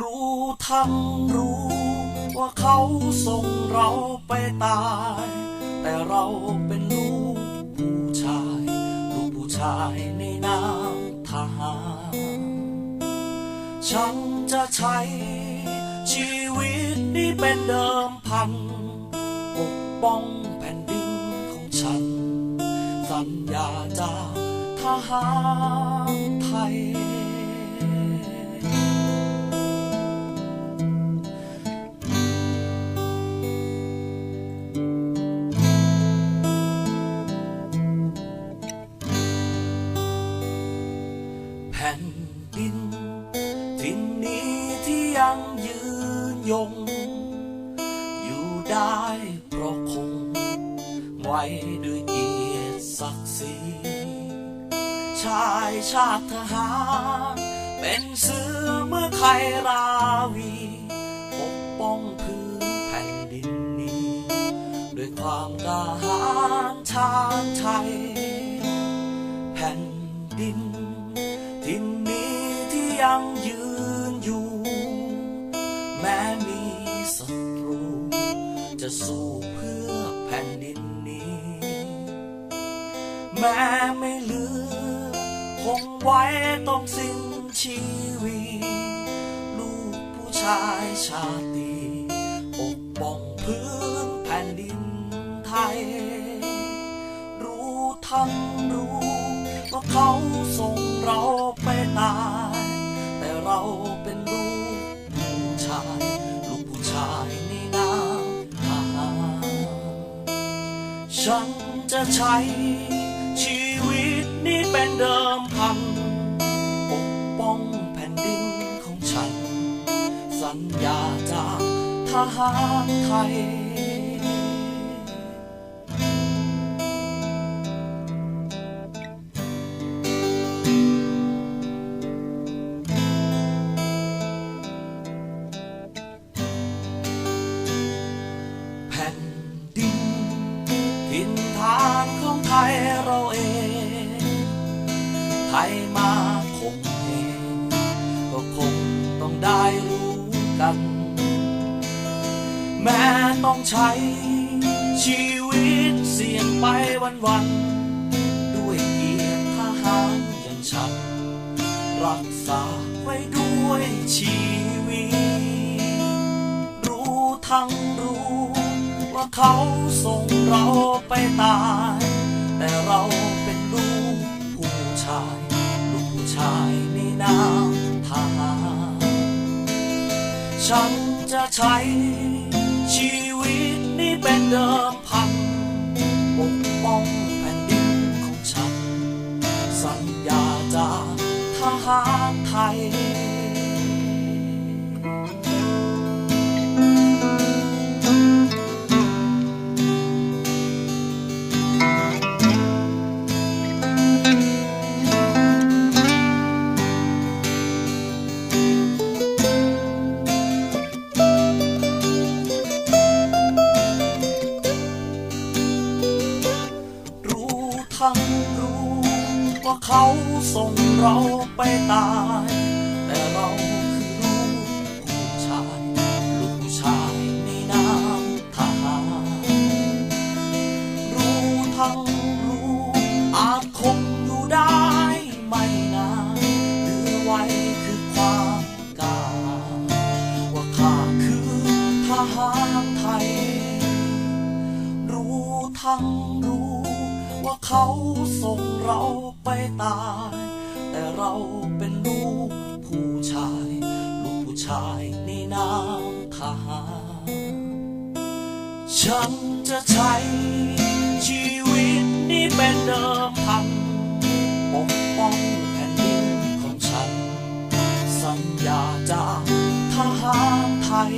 รู้ทั้งรู้ว่าเขาส่งเราไปตาย แต่เราเป็นลูกผู้ชาย ลูกผู้ชายในนามทหารฉันจะใช้ชีวิตนี้เป็นเดิมพันปกป้องแผ่นดินของฉัน สัญญาจากทหารไทย ผ่นดินที่นนี้ที่ยังยืนยง อยู่ได้เพราะคง ไว้ด้วยเกียรติศักดิ์ศรีชายชาติทหาร เป็นเสือเมื่อใครราวีปกป้องพื้นแผ่นดินนี้ ด้วยความกล้าหาญชาญชัย ยังยืนอยู่ แม้มีศัตรู จะสู้เพื่อแผ่นดินนี้ แม้ไม่เหลือ คงไว้ต้องสิ้นชีวีลูกผู้ชายชาตรีปกป้องพื้นแผ่นดินไทย รู้ทั้งรู้ว่าเขาส่งเราไปตาย ฉันจะใช้ชีวิตนี้เป็นเดิมพัน ปกป้องแผ่นดินของฉัน สัญญาจากทหารไทย ได้รู้กัน แม้ต้องใช้ชีวิตเสี่ยงไปวันๆด้วยเกียรติทหารอย่างฉัน รักษาไว้ด้วยชีวิต รู้ทั้งรู้ว่าเขาส่งเราไปตาย แต่เราเป็นลูกผู้ชาย ลูกผู้ชายในนามทหาร ฉันจะใช้ชีวิตนี้เป็นเดิมพันปกป้องแผ่นดินของฉัน สัญญาจากทหารไทย ทั้งรู้ว่าเขาส่งเราไปตาย แต่เราคือลูกผู้ชาย ลูกผู้ชายในนามทหารรู้ทั้งรู้อาจคงอยู่ได้ไม่นานหรือไว้คือความกล้าว่าข้าคือทหารไทย รู้ทั้งรู้ ว่าเขาส่งเราไปตาย แต่เราเป็นลูกผู้ชาย ลูกผู้ชายในนามทหารฉันจะใช้ชีวิตนี้เป็นเดิมพันปกป้องแผ่นดินของฉัน สัญญาจากทหารไทย